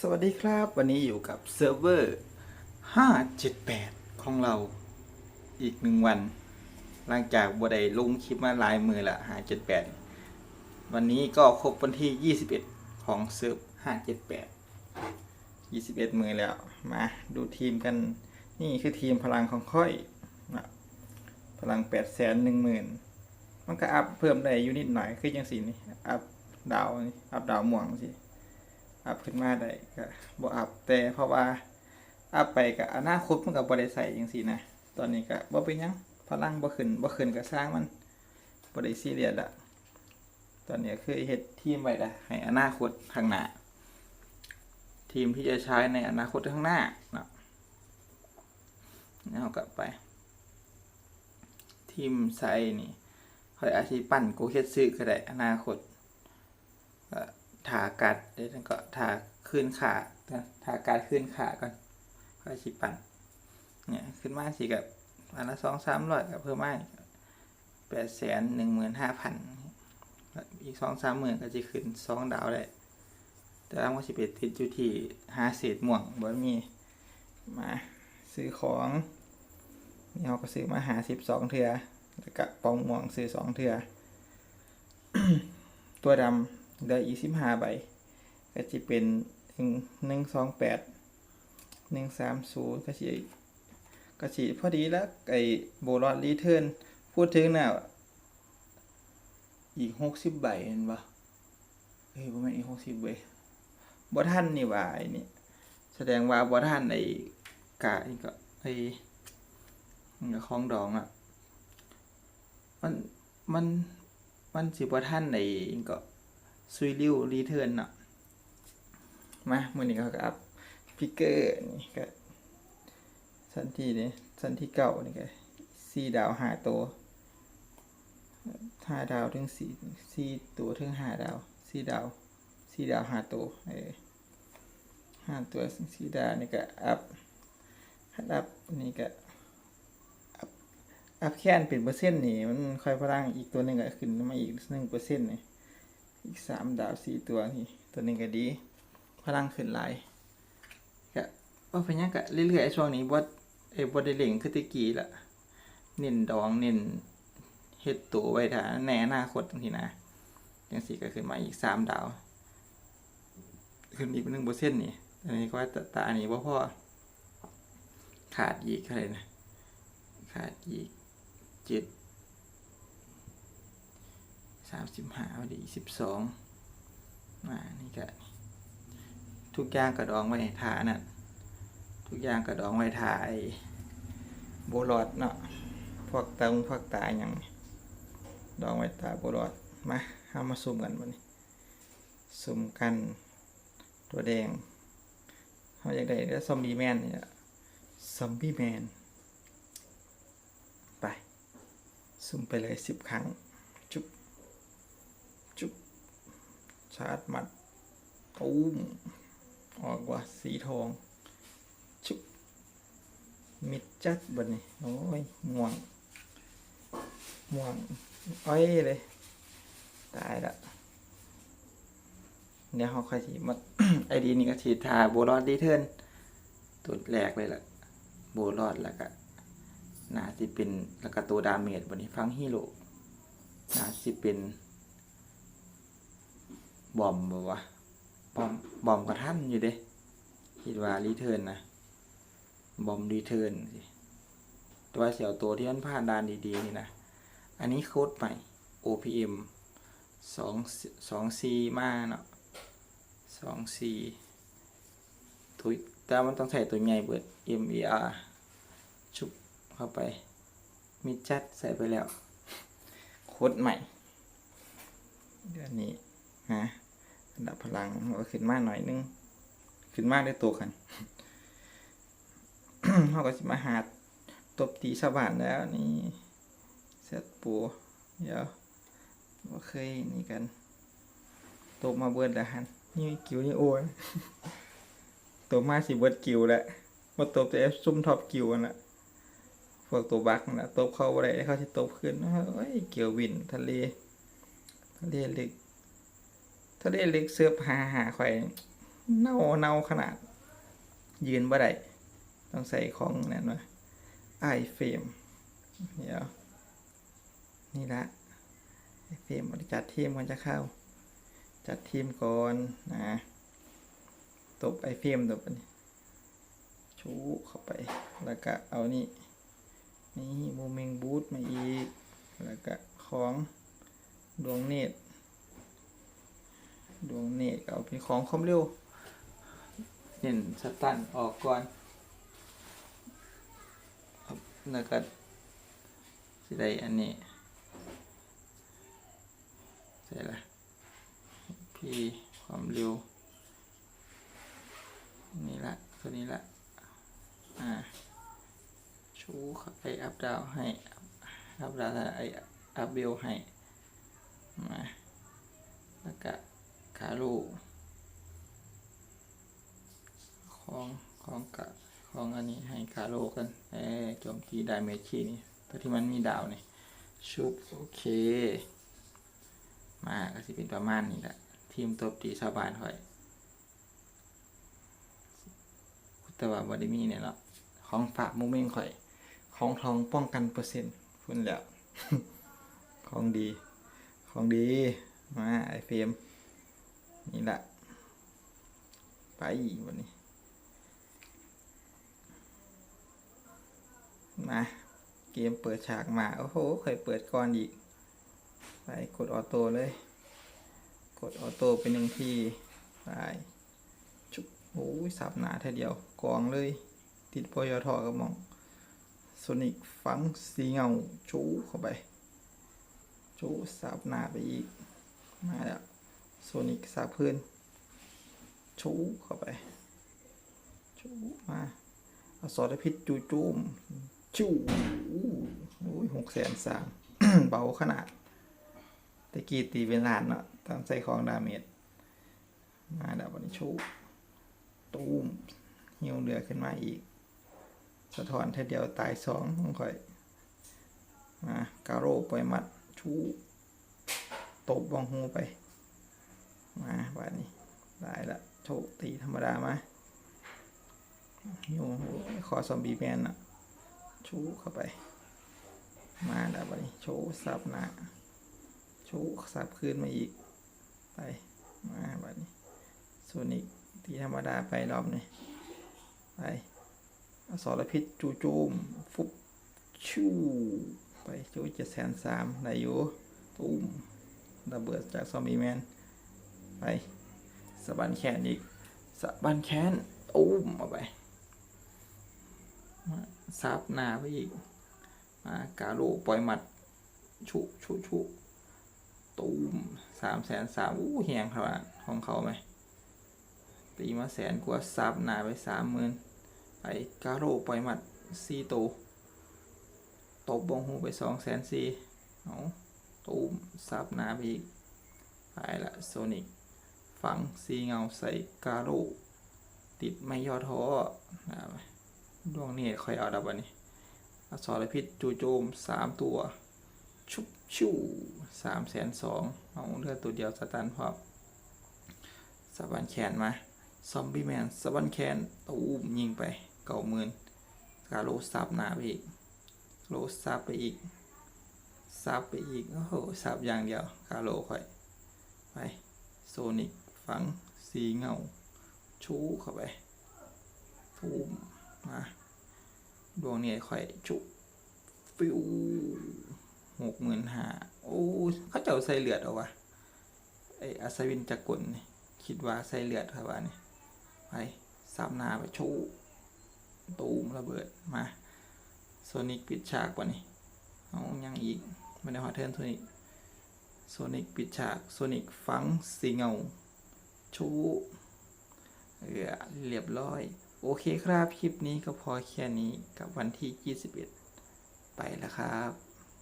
สวัสดีครับ วันนี้อยู่กับเซิร์ฟเวอร์ 578 ของเราอีกหนึ่งวัน หลังจากบัวใดลงคลิปมาลายมือละ578 วันนี้ก็ครบวันที่ 21 ของเซิร์ฟ578 21 มือแล้ว มาดูทีมกัน นี่คือทีมพลังของค่อย พลัง 8 1 0 0 0 0 มันก็อัพเพิ่มได้ยูนิดหน่อย คือจังสีนี่ อัพดาวนี่อัพดาวม่วงสิ อัพขึ้นมาได้ก็บ่อัพแต่เพราะว่าอัพไปกับอนาคตมันก็บ่ได้ใส่จังซี่นะตอนนี้ก็บ่เป็นยังพลังบ่ขึ้นบ่ขึ้นก็สร้างมันบ่ได้ซีเรียสละตอนนี้คือเฮ็ดทีมไว้ละให้อนาคตข้างหน้าทีมที่จะใช้ในอนาคตข้างหน้าเนาะแล้วก็ไป ทีมไซนี่ค่อยอาชีพปั้นกูเฮ็ดซื้อก็ได้อนาคต ถากัดเดี๋ยวฉันก็ถาขึ้นขาถาการขึ้นขาก่อนค่อยชิปันเนี่ยขึ้นมาสิกับอันละสองสามร้อยกับเพิ่มมาแปดแสนหนึ่งหมื่นห้าพันอีกสองสามหมื่นก็จะขึ้นสองดาวได้แต่ว่ามันสิเป็นติดอยู่ที่ห้าเศษม่วงบ่มีมาซื้อของนี่เขาก็ซื้อมาหาสิบสองเทือแล้วก็ปองหม่วงซื้อสองเทือตัวดำ ได้อีสิบห้าใบ ก็จะเป็นหนึ่งหนึ่งสองแปดหนึ่งสามศูนย์ก็สิก็สิพอดีแล้วไอ้โบลอดรีเทิร์นพูดถึงน่ะอีกหกสิบใบเห็นปะเฮ้ยบ่แม่นอีกหกสิบใบบ่ท่านนี่ว่าไอ้นี่แสดงว่าบ่ท่านไอ้กะนี่ก็ไอ้นี่ก็ของดองอะ มันมันมันสิบ่ท่านไอ้นี่ก็ ซุยริวรีเทิร์นเนาะมามื่อนี้เขาก็อัพพิกเกอร์นี่ก็สันที่นี่สันที่เก่านี่ก็สี่ดาวหาตัวห้าดาวถึงสี่สี่ตัวถึงห้าดาวสี่ดาวสี่ดาวห้าตัวเออห้าตัวสี่ดาวนี่ก็อัพอัพนี่ก็อัพอัพแค่นเป็นเปอร์เซ็นต์นี่มันค่อยพลังอีกตัวหนึ่งก็ขึ้นมาอีกหนึ่งเปอร์เซ็นต์นี่ อีกสามดาวสี่ตัวนี่ตัวหนึ่งก็ดี พลังขึ้นหลายก็ว่าเป็นยังกะเรื่อยๆไอ้ช่วงนี้บดไอ้บดได้เล่งคือตะกี้ละเน้นดองเน้นเฮ็ดตัวไว้ถ้าในอนาคตจังซี่นะจังสี่ก็ขึ้นมาอีกสามดาว ขึ้นอีกหนึ่งเปอร์เซ็นต์นี่อันนี้ก็ว่าตาอันนี้บ่าพ่อขาดอีกเท่าไหร่นะขาดอีกเจ็ด สามสิบห้าวันดีสิบสองมานี่ก็ทุกอย่างกระดองไว้ทานั่นทุกอย่างกระดองไว้ทาไอโบลอดเนาะพวกตาพวกตาอย่างดองไว้ตาโบลอดมาเอามาซุ่มกันวันนี้ซุ่มกันตัวแดงเขาอยากได้แล้วซอมบี้แมนเนี่ยซอมบี้แมนไปซุ่มไปเลยสิบครั้ง จุ๊บชาร์จมัดตูมออกว่าสีทองจุ๊บมิดจัดบันนี้โอ้ยม่วงม่วงอ้อยเลย ตายละเดี๋ยวเขาค่อยทีมาไอดีนี่ก็ทีทาโบลอดดีเทิร์นตัวแรกเลยล่ะ โบลอดแล้วก็น่าจะเป็นแล้วก็ตัวดาเมจบันนี้ฟังฮีโร่น่าสิเป็น บอมบ่วะบอมบอมกับท่านอยู่เด้คิดว่ารีเทิร์นนะบอมรีเทิร์นสิตัวเสี่ยวตัวที่มันผ่านด่านดีๆนี่นะ อันนี้โค้ดใหม่ OPM สองสอง C มาเนาะสอง C ถุยแต่มันต้องใส่ตัวใหญ่เบิด MER ชุบเข้าไป มีจัดใส่ไปแล้ว โค้ดใหม่ เดือนนี้ฮะ อันดับพลังเราขึ้นมากหน่อยนึง ขึ้นมากได้ตัวกันเขาก็จะมาหาตบตีชาวบ้านแล้วนี่เซตปูเดี๋ยวบ่เคยนี่กันตบมาเบิดแล้วฮันนี่กิวนี่โอ้ยตบมาสิเบิดกิวแหล้วมาตบแต่ซุ่มท็อปกิวน่ะพวกตัวบักนะตบเข้าอะไรเขาจะตบขึ้นเฮ้ยเกี่ยววินทะเลทะเลลึก ทะเลลึกเสื้อผ้าหาข่อยเน่าเน่าขนาด ยืนบ่ได้ต้องใส่ของนั่นวะไอเฟรมเดี๋ยวนี่ละไอเฟรมจัดทีมก่อนจะเข้า จัดทีมก่อนนะตบไอเฟรมตบอันนี้ชูเข้าไป แล้วก็เอานี่นี่โมเมงบูทมาอีก แล้วก็ของดวงเนตร ดวงเนตรก็เอาเป็นของความเร็วเห็นสตันออกก่อนครับแล้วก็สิได้อันนี้ใช่ละพี่ความเร็ว นี่ละตัวนี้ละอ่าชูเข้าไปอัพดาวให้อัพดาวไออัพเบลให้มาแล้วก็ คารูของของกะของอันนี้ให้คาโลกันเออโจมตีไดเมจีนี่ตัวที่มันมีดาวนี่ชุบโอเค มาก็สิเป็นประมาณนี้แหละทีมตบตีชาวบ้านค่อยแต่ว่าบอดี้มีเนี่ยเนาะของฝากโมเมนต์ข่อย ของทองป้องกันเปอร์เซ็นต์พุ่นแล้ว ของดี ของดี มาไอเฟม นี่แหละ ไปวันนี้ มา เกมเปิดฉากมา โอ้โห เคยเปิดก่อนอีก ไปกดออโต้เลย กดออโต้เป็นหนึ่งทีไปชุบโอ้ยสับหนาแท่เดียว กองเลย ติดปยทกับมองโซนิกฟังสีเงา ชูเข้าไป ชูสับหนาไปอีก มาแล้ว โซนิกสับพื้น ชูเข้าไป ชูมาเอาซอสพิษจูจูมชูโอ้ยหกแสนสามเบาขนาดตะกี้ตีเป็นล้านเนาะตามใส่ของดาเมจมาแล้ววันชูตูมหิวเรือขึ้นมาอีก สะท้อนเทเดียวตายสองของข่อยมาการโร่ปล่อยมัดชูตบบองหูไป มาวันนี้ได้ละโชคตีธรรมดามาหิวขอซอมบี้แมนอะชูเข้าไป มาแล้ววันนี้โชว์สับหนาโชว์สับคืนมาอีก ไป มาวันนี้โซนิกตีธรรมดาไปรอบนี้ไปอสรพิษจูจูมฟุบชูไปจูเจ็ดแสนสามได้อยู่ตุ้มระเบิดจากซอมบี้แมน ไปสะบันแขนอีกสะบันแขนตุ้มเอาไปมาซับหน้าไปอีกมากาโลปล่อยหมัด ชุชุชุตูมสามแสนสามอู้แหงขนาดของเขาไหมตีมาแสนกว่าซับหนาไปสามหมื่นไปกาโรปล่อยหมัดสี่ตัวตบบงหูไปสองแสนสี่เอาตูมซับหนาไปอีกไปละโซนิก ฝังสีเงาใส่กาโรติดไม่ย่อท้อนะดวงนี้ค่อยเอาดับวันนี้อสรพิษจูโจมสามตัว ชุบชูสามแสนสองเอาเลือดตัวเดียวสตันพอสะบันแขนมาซอมบี้แมนสบันแคนตูมยิงไปเก่าหมื่นกาโลซับหนาไปอีกโลซับไปอีกซับไปอีกโอ้โหซับอย่างเดียวกาโลค่อยไปโซนิก ฝังสีเงา ชูเข้าไปตูมมาดวงนี้ค่อยชุฟิวหกหมื่นห้าโอ้เขาเจ้าใส่เลือดเอาวะไออัศวินจักรกลคิดว่าใส่เลือดครับว่านี่ไปซับนาไปชูตูมระเบิดมาโซนิกปิดฉากว่ะนี่เอายังอีกไม่ได้ฮอเทิร์นโซนิกโซนิกปิดฉากโซนิกฟังสีเงา ชูเออเรียบร้อย โอเคครับ คลิปนี้ก็พอแค่นี้กับวันที่ 21 ไปแล้วครับ